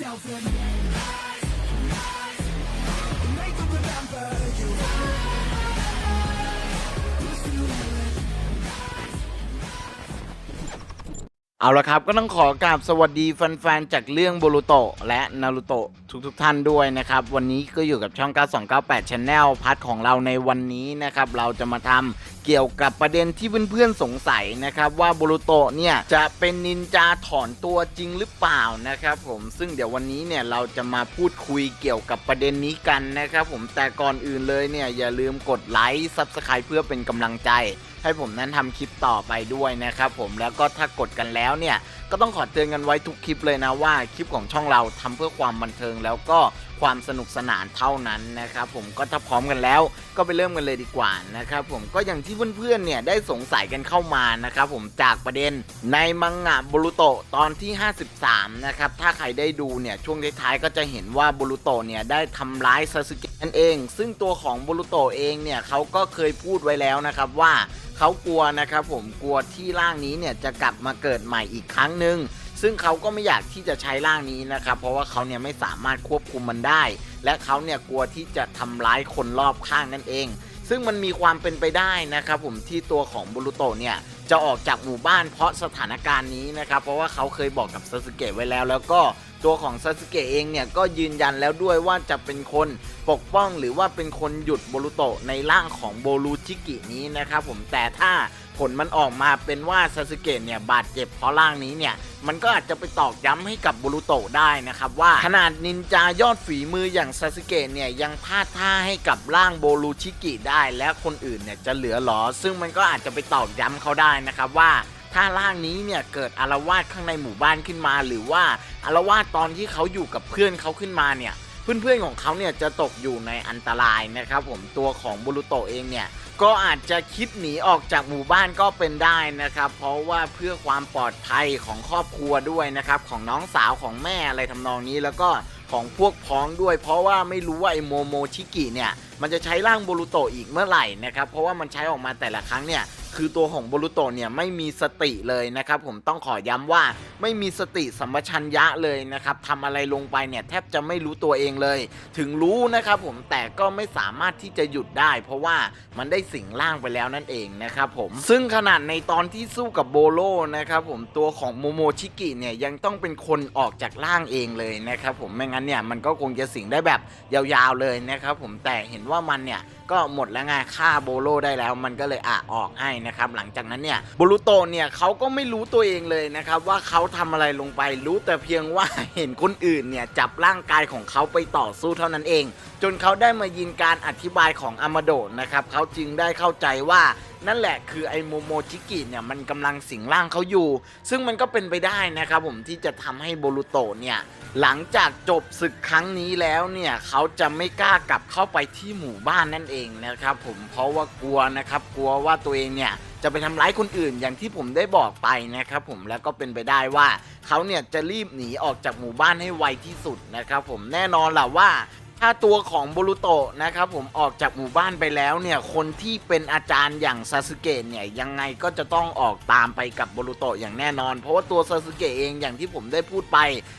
yourself one. เอาละครับ ก็ต้องขอกราบสวัสดีแฟนๆ จากเรื่องโบรูโตและนารูโตะทุกๆท่านด้วยนะครับ วันนี้ก็อยู่กับช่อง 9298 Channel พัทของเราในวันนี้นะครับ เราจะมาทำเกี่ยวกับประเด็นที่เพื่อนๆ สงสัยนะครับ ว่าโบรูโตเนี่ยจะเป็นนินจาถอนตัวจริงหรือเปล่านะครับผมซึ่งเดี๋ยววันนี้เนี่ยเราจะมาพูดคุยเกี่ยวกับประเด็นนี้กันนะครับผมแต่ก่อนอื่นเลยเนี่ยอย่าลืมกดไลค์ซับสไคร b ์เพื่อเป็นกำลังใจ ให้ผมนั้นทำคลิปต่อไปด้วยนะครับผมแล้วก็ถ้ากดกันแล้วเนี่ยก็ต้องขอเตือนกันไว้ทุกคลิปเลยนะว่าคลิปของช่องเราทำเพื่อความบันเทิงแล้วก็ความสนุกสนานเท่านั้นนะครับผมก็ถ้าพร้อมกันแล้ว ก็ไปเริ่มกันเลยดีกว่านะครับผมก็อย่างที่เพื่อนๆเนี่ยได้สงสัยกันเข้ามานะครับผมจากประเด็นในมังงะบรูโตตอนที่ 53 นะครับถ้าใครได้ดูเนี่ยช่วงท้ายๆก็จะเห็นว่าบรูโตเนี่ยได้ทำร้ายซาสึเกะ นั่นเอง ซึ่งตัวของบรูโตเองเนี่ยเขาก็เคยพูดไว้แล้วนะครับว่าเขากลัวนะครับผมกลัวที่ร่างนี้เนี่ยจะกลับมาเกิดใหม่อีกครั้งหนึ่งซึ่งเขาก็ไม่อยากที่จะใช้ร่างนี้นะครับ เพราะว่าเขาเนี่ยไม่สามารถควบคุมมันได้ และเขาเนี่ยกลัวที่จะทำร้ายคนรอบข้างนั่นเอง ซึ่งมันมีความเป็นไปได้นะครับผมที่ตัวของบุรุโตเนี่ยจะออกจากหมู่บ้านเพราะสถานการณ์นี้นะครับ เพราะว่าเขาเคยบอกกับซาสึเกะไว้แล้ว แล้วก็ ตัวของซาสึเกะเองเนี่ยก็ยืนยันแล้วด้วยว่าจะเป็นคนปกป้องหรือว่าเป็นคนหยุดโบุรุโตะในร่างของโบรูชิกินี้นะครับผมแต่ถ้าผลมันออกมาเป็นว่าซาสึเกะเนี่ยบาดเจ็บเพราะร่างนี้เนี่ยมันก็อาจจะไปตอกย้ำให้กับบุรุโตะได้นะครับว่าขนาดนินจายอดฝีมืออย่างซาสึเกะเนี่ยยังพลาดท่าให้กับร่างโบรูชิกิได้ และคนอื่นเนี่ยจะเหลือหรอ ซึ่งมันก็อาจจะไปตอกย้ำเขาได้นะครับว่า ถ้าร่างนี้เนี่ยเกิดอารวาสข้างในหมู่บ้านขึ้นมา หรือว่าอารวาสตอนที่เขาอยู่กับเพื่อนเขาขึ้นมาเนี่ยเพื่อนๆของเขาเนี่ยจะตกอยู่ในอันตรายนะครับผมตัวของบุรุโตเองเนี่ยก็อาจจะคิดหนีออกจากหมู่บ้านก็เป็นได้นะครับ เพราะว่าเพื่อความปลอดภัยของครอบครัวด้วยนะครับของน้องสาวของแม่อะไรทำนองนี้แล้วก็ของพวกพ้องด้วย เพราะว่าไม่รู้ว่าไอโมโมชิกิเนี่ยมันจะใช้ร่างโบรุโตอีกเมื่อไหร่นะครับเพราะว่ามันใช้ออกมาแต่ละครั้งเนี่ย คือตัวของโบรุโตเนี่ยไม่มีสติเลยนะครับผมต้องขอย้ำว่าไม่มีสติสัมปชัญญะเลยนะครับทำอะไรลงไปเนี่ยแทบจะไม่รู้ตัวเองเลย ถึงรู้นะครับผมแต่ก็ไม่สามารถที่จะหยุดได้ เพราะว่ามันได้สิงร่างไปแล้วนั่นเองนะครับผมซึ่งขนาดในตอนที่สู้กับโบโลนะครับผมตัวของโมโมชิกิเนี่ยยังต้องเป็นคนออกจากร่างเองเลยนะครับผมไม่งั้นเนี่ยมันก็คงจะสิงได้แบบยาวๆเลยนะครับผมแต่เห็นว่ามันเนี่ยก็หมดแล้วไงฆ่าโบโลได้แล้วมันก็เลยอะออกให้นะครับหลังจากนั้นเนี่ยโบรุโตเนี่ยเขาก็ไม่รู้ตัวเองเลยนะครับว่าเขาทำอะไรลงไปรู้แต่เพียงว่าเห็นคนอื่นเนี่ยจับร่างกายของเขาไปต่อสู้เท่านั้นเอง จนเขาได้มายินการอธิบายของอามาโดนะครับเขาจึงได้เข้าใจว่านั่นแหละคือไอโมโมชิกิเนี่ยมันกำลังสิงร่างเขาอยู่ ซึ่งมันก็เป็นไปได้นะครับผมที่จะทำให้โบรุโตเนี่ย หลังจากจบศึกครั้งนี้แล้วเนี่ยเขาจะไม่กล้ากลับเข้าไปที่หมู่บ้านนั่นเองนะครับ ผมเพราะว่ากลัวนะครับ กลัวว่าตัวเองเนี่ยจะไปทำร้ายคนอื่นอย่างที่ผมได้บอกไปนะครับผมแล้วก็เป็นไปได้ว่าเขาเนี่ยจะรีบหนีออกจากหมู่บ้านให้ไวที่สุดนะครับผมแน่นอนแหละว่า ถ้าตัวของโบรุโตะนะครับผมออกจากหมู่บ้านไปแล้วเนี่ยคนที่เป็นอาจารย์อย่างซาสึเกะเนี่ยยังไงก็จะต้องออกตามไปกับโบรุโตะอย่างแน่นอน เพราะว่าตัวซาสึเกะเองอย่างที่ผมได้พูดไป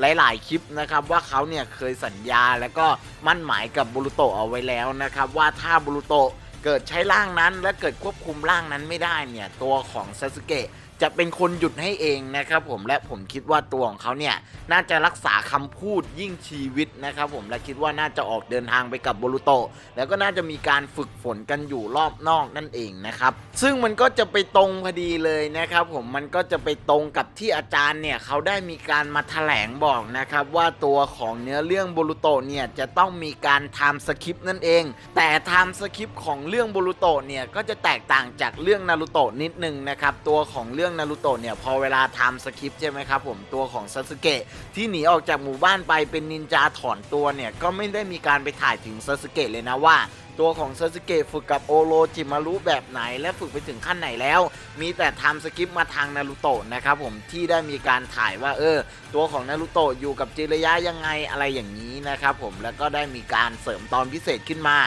หลาย ๆ คลิปนะครับว่าเขาเนี่ยเคยสัญญาแล้วก็มั่นหมายกับโบรุโตะเอาไว้แล้วนะครับว่าถ้าโบรุโตะเกิดใช้ร่างนั้นและเกิดควบคุมร่างนั้นไม่ได้เนี่ยตัวของซาสึเกะ จะเป็นคนหยุดให้เองนะครับผมและผมคิดว่าตัวของเขาเนี่ยน่าจะรักษาคำพูดยิ่งชีวิตนะครับผมและคิดว่าน่าจะออกเดินทางไปกับโบรุโตแล้วก็น่าจะมีการฝึกฝนกันอยู่รอบนอกนั่นเองนะครับซึ่งมันก็จะไปตรงพอดีเลยนะครับผมมันก็จะไปตรงกับที่อาจารย์เนี่ยเขาได้มีการมาแถลงบอกนะครับว่าตัวของเนื้อเรื่องโบรุโตเนี่ยจะต้องมีการทำสคริปต์นั่นเอง แต่ไทม์สคริปต์ของเรื่องโบรุโตเนี่ยก็จะแตกต่างจากเรื่องนารูโตนิดนึงนะครับตัวของเรื่องนารูโตะเนี่ยพอเวลาทำสคริปต์ใช่ไหมครับผมตัวของซาสึเกะที่หนีออกจากหมู่บ้านไปเป็นนินจาถอนตัวเนี่ยก็ไม่ได้มีการไปถ่ายถึงซาสึเกะเลยนะว่าตัวของซาสึเกะฝึกกับโอโรจิมารุแบบไหน และฝึกไปถึงขั้นไหนแล้ว มีแต่ทำสคริปต์มาทางนารูโตะนะครับผมที่ได้มีการถ่ายว่าเออ ตัวของนารูโตะอยู่กับจิระยะยังไงอะไรอย่างนี้นะครับผมแล้วก็ได้มีการเสริมตอนพิเศษขึ้นมา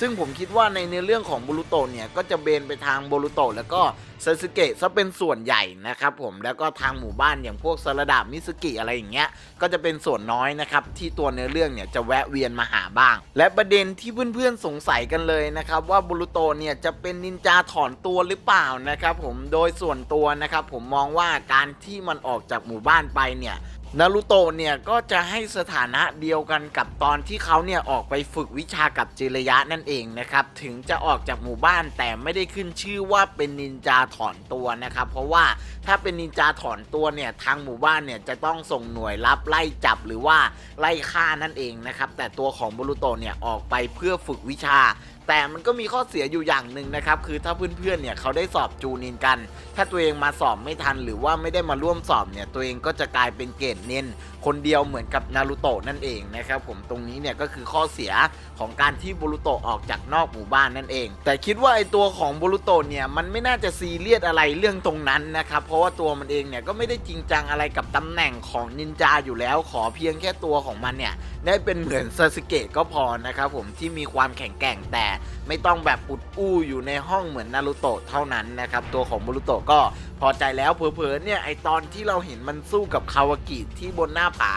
ซึ่งผมคิดว่าในเนื้อเรื่องของบรูโตเนี่ยก็จะเบนไปทางบรูโตแล้วก็ซาสึเกะซะเป็นส่วนใหญ่นะครับผมแล้วก็ทางหมู่บ้านอย่างพวกซาลดามิสกิอะไรอย่างเงี้ยก็จะเป็นส่วนน้อยนะครับที่ตัวเนื้อเรื่องเนี่ยจะแวะเวียนมาหาบ้าง และประเด็นที่เพื่อนๆสงสัยกันเลยนะครับว่าบรูโตเนี่ยจะเป็นนินจาถอนตัวหรือเปล่านะครับผมโดยส่วนตัวนะครับผมมองว่าการที่มันออกจากหมู่บ้านไปเนี่ยนารูโตะเนี่ยก็จะให้สถานะเดียวกันกับตอนที่เขาเนี่ยออกไปฝึกวิชากับจิระยะนั่นเองนะครับ ถึงจะออกจากหมู่บ้านแต่ไม่ได้ขึ้นชื่อว่าเป็นนินจาถอนตัวนะครับ เพราะว่าถ้าเป็นนินจาถอนตัวเนี่ยทางหมู่บ้านเนี่ยจะต้องส่งหน่วยรับไล่จับหรือว่าไล่ฆ่านั่นเองนะครับแต่ตัวของบรูโตะเนี่ยออกไปเพื่อฝึกวิชา แต่มันก็มีข้อเสียอยู่อย่างหนึ่งนะครับ คือถ้าเพื่อนๆเนี่ยเขาได้สอบจูนินกัน ถ้าตัวเองมาสอบไม่ทันหรือว่าไม่ได้มาร่วมสอบเนี่ยตัวเองก็จะกลายเป็นเกรดเน้น คนเดียวเหมือนกับนารูโตะนั่นเองนะครับผมตรงนี้เนี่ยก็คือข้อเสียของการที่บรูโตะออกจากนอกหมู่บ้านนั่นเอง แต่คิดว่าไอตัวของบรูโตะเนี่ยมันไม่น่าจะซีเรียสอะไรเรื่องตรงนั้นนะครับเพราะว่าตัวมันเองเนี่ยก็ไม่ได้จริงจังอะไรกับตำแหน่งของนินจาอยู่แล้ว ขอเพียงแค่ตัวของมันเนี่ยได้เป็นเหมือนซาสึเกะก็พอนะครับผมที่มีความแข็งแกร่งแต่ไม่ต้องแบบอุดอู้อยู่ในห้องเหมือนนารูโตะเท่านั้นนะครับตัวของบรูโตะก็พอใจแล้วเผลอๆเนี่ยไอตอนที่เราเห็นมันสู้กับคาวากิที่บนหน้าผา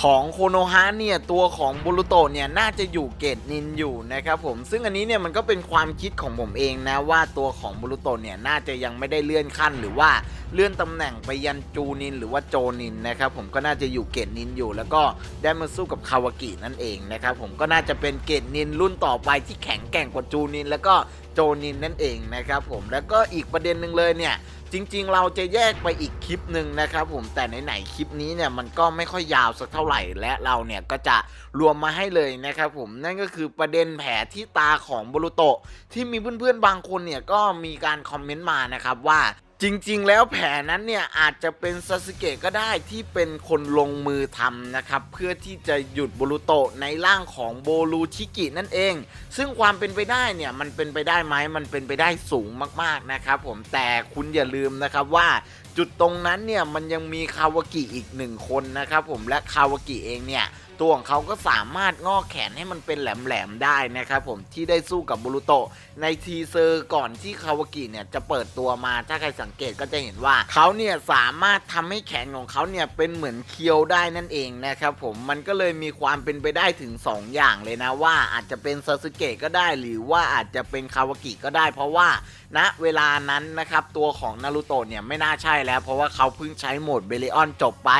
ของโคโนฮะเนี่ยตัวของบรูโตเนี่ยน่าจะอยู่เกตนินอยู่นะครับผมซึ่งอันนี้เนี่ยมันก็เป็นความคิดของผมเองนะว่าตัวของบรูโตเนี่ยน่าจะยังไม่ได้เลื่อนขั้นหรือว่าเลื่อนตำแหน่งไปยันจูนินหรือว่าโจนินนะครับผมก็น่าจะอยู่เกตนินอยู่ แล้วก็ได้มาสู้กับคาวากินั่นเองนะครับผมก็น่าจะเป็นเกตนินรุ่นต่อไปที่แข็งแกร่งกว่าจูนิน แล้วก็โจนินนั่นเองนะครับผมแล้วก็อีกประเด็นหนึ่งเลยเนี่ย จริงๆ เราจะแยกไปอีกคลิปหนึ่งนะครับผมแต่ไหนๆคลิปนี้เนี่ยมันก็ไม่ค่อยยาวสักเท่าไหร่และเราเนี่ยก็จะรวมมาให้เลยนะครับผมนั่นก็คือประเด็นแผลที่ตาของบรูโตะที่มีเพื่อนๆบางคนเนี่ยก็มีการคอมเมนต์มานะครับว่า จริงๆ แล้วแผลนั้นเนี่ยอาจจะเป็นซาสึเกะก็ได้ที่เป็นคนลงมือทำนะครับ เพื่อที่จะหยุดบรูโตะในร่างของโบรูชิกินั่นเอง ซึ่งความเป็นไปได้เนี่ยมันเป็นไปได้ไหมมันเป็นไปได้สูงมากๆนะครับผมแต่คุณอย่าลืมนะครับว่า จุดตรงนั้นเนี่ยมันยังมีคาวากิอีกหนึ่งคนนะครับผมและคาวากิเองเนี่ยตัวของเขาก็สามารถงอแขนให้มันเป็นแหลมๆได้นะครับผมที่ได้สู้กับบรูโตะในทีเซอร์ก่อนที่คาวากิเนี่ยจะเปิดตัวมาถ้าใครสังเกตก็จะเห็นว่าเขาเนี่ยสามารถทำให้แขนของเขาเนี่ยเป็นเหมือนเคียวได้นั่นเองนะครับผมมันก็เลยมีความเป็นไปได้ถึง 2 อย่างเลยนะว่าอาจจะเป็นซาสึเกะก็ได้ หรือว่าอาจจะเป็นคาวากิก็ได้ เพราะว่าณเวลานั้นนะครับตัวของนารูโตะเนี่ยไม่น่าใช่แล้ว เพราะว่าเขาเพิ่งใช้โหมดเบลิออนจบไป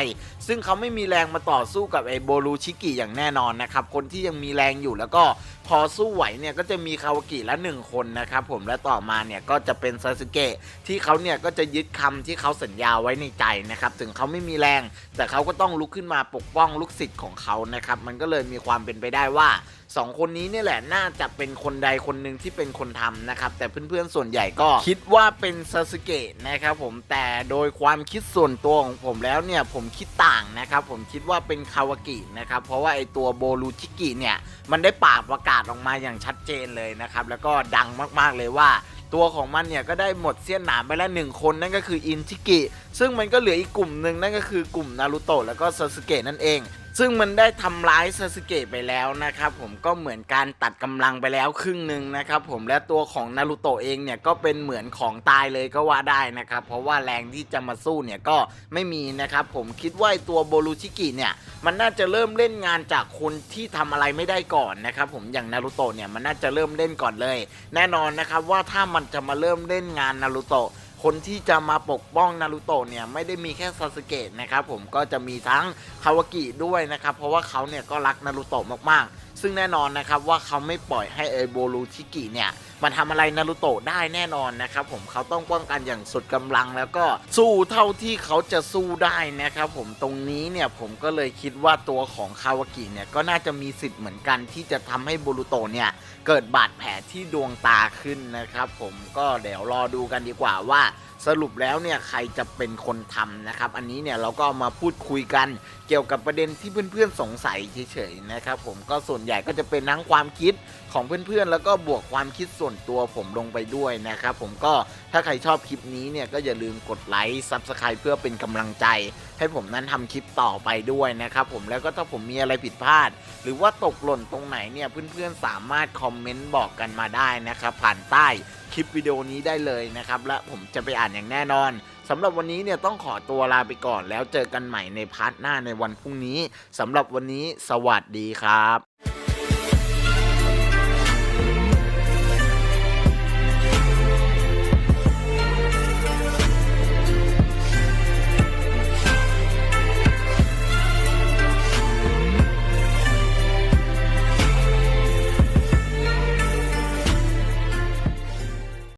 ซึ่งเขาไม่มีแรงมาต่อสู้กับไอโบรูชิกิอย่างแน่นอนนะครับคนที่ยังมีแรงอยู่แล้วก็ พอสู้ไหวเนี่ยก็จะมีคาวากิละหนึ่งคนนะครับผมและต่อมาเนี่ยก็จะเป็นซาสึเกะที่เขาเนี่ยก็จะยึดคำที่เขาสัญญาไว้ในใจนะครับถึงเขาไม่มีแรง แต่เขาก็ต้องลุกขึ้นมาปกป้องลูกศิษย์ของเขานะครับมันก็เลยมีความเป็นไปได้ว่าสองคนนี้เนี่ยแหละน่าจะเป็นคนใดคนหนึ่งที่เป็นคนทำนะครับ แต่เพื่อนๆส่วนใหญ่ก็คิดว่าเป็นซาสึเกะนะครับผมแต่โดยความคิดส่วนตัวของผมแล้วเนี่ยผมคิดต่างนะครับผมคิดว่าเป็นคาวากินะครับเพราะว่าไอตัวโบรูชิกิเนี่ยมันได้ปากประกาศออกมาอย่างชัดเจนเลยนะครับ แล้วก็ดังมากๆเลยว่า ตัวของมันเนี่ยก็ได้หมดเสี้ยนหนามไปแล้วหนึ่งคนนั่นก็คืออินชิกิ ซึ่งมันก็เหลืออีกกลุ่มหนึ่งนั่นก็คือกลุ่มนารูโตะแล้วก็ซาสึเกะนั่นเอง ซึ่งมันได้ทำร้ายซาสึเกะไปแล้วนะครับผมก็เหมือนการตัดกำลังไปแล้วครึ่งหนึ่งนะครับผมและตัวของนารูโตะเองเนี่ยก็เป็นเหมือนของตายเลยก็ว่าได้นะครับเพราะว่าแรงที่จะมาสู้เนี่ยก็ไม่มีนะครับผมคิดว่าตัวโบรูชิกิเนี่ยมันน่าจะเริ่มเล่นงานจากคนที่ทำอะไรไม่ได้ก่อนนะครับผมอย่างนารูโตะเนี่ยมันน่าจะเริ่มเล่นก่อนเลย แน่นอนนะครับว่าถ้ามันจะมาเริ่มเล่นงานนารูโตะ คนที่จะมาปกป้องนารูโตะเนี่ยไม่ได้มีแค่ซาสึเกะนะครับผมก็จะมีทั้งคาวากิด้วยนะครับเพราะว่าเขาเนี่ยก็รักนารูโตะมากๆ ซึ่งแน่นอนนะครับว่าเขาไม่ปล่อยให้เอโบรูชิกิเนี่ยมาทำอะไรนารูโตะได้แน่นอนนะครับผมเขาต้องป้องกันอย่างสุดกำลังแล้วก็สู้เท่าที่เขาจะสู้ได้นะครับผมตรงนี้เนี่ยผมก็เลยคิดว่าตัวของคาวากิเนี่ยก็น่าจะมีสิทธิ์เหมือนกันที่จะทำให้โบรูโตเนี่ยเกิดบาดแผลที่ดวงตาขึ้นนะครับผมก็เดี๋ยวรอดูกันดีกว่าว่า สรุปแล้วเนี่ยใครจะเป็นคนทำนะครับ อันนี้เนี่ยเราก็มาพูดคุยกันเกี่ยวกับประเด็นที่เพื่อนๆสงสัยเฉยๆนะครับ ผมก็ส่วนใหญ่ก็จะเป็นทั้งความคิด ของเพื่อนๆ แล้วก็บวกความคิดส่วนตัวผมลงไปด้วยนะครับผมก็ถ้าใครชอบคลิปนี้เนี่ยก็อย่าลืมกดไลค์ซับสไคร b ์เพื่อเป็นกำลังใจ ให้ผมนั้นทำคลิปต่อไปด้วยนะครับผมแล้วก็ถ้าผมมีอะไรผิดพลาด หรือว่าตกหล่นตรงไหนเนี่ยเพื่อนๆ สามารถคอมเมนต์บอกกันมาได้นะครับผ่านใต้คลิปวิดีโอนี้ได้เลยนะครับและผมจะไปอ่านอย่างแน่นอนสำหรับวันนี้เนี่ยต้องขอตัวลาไปก่อนแล้วเจอกันใหม่ในพาร์ทหน้าในวันพรุ่งนี้สำหรับวันนี้สวัสดีครับ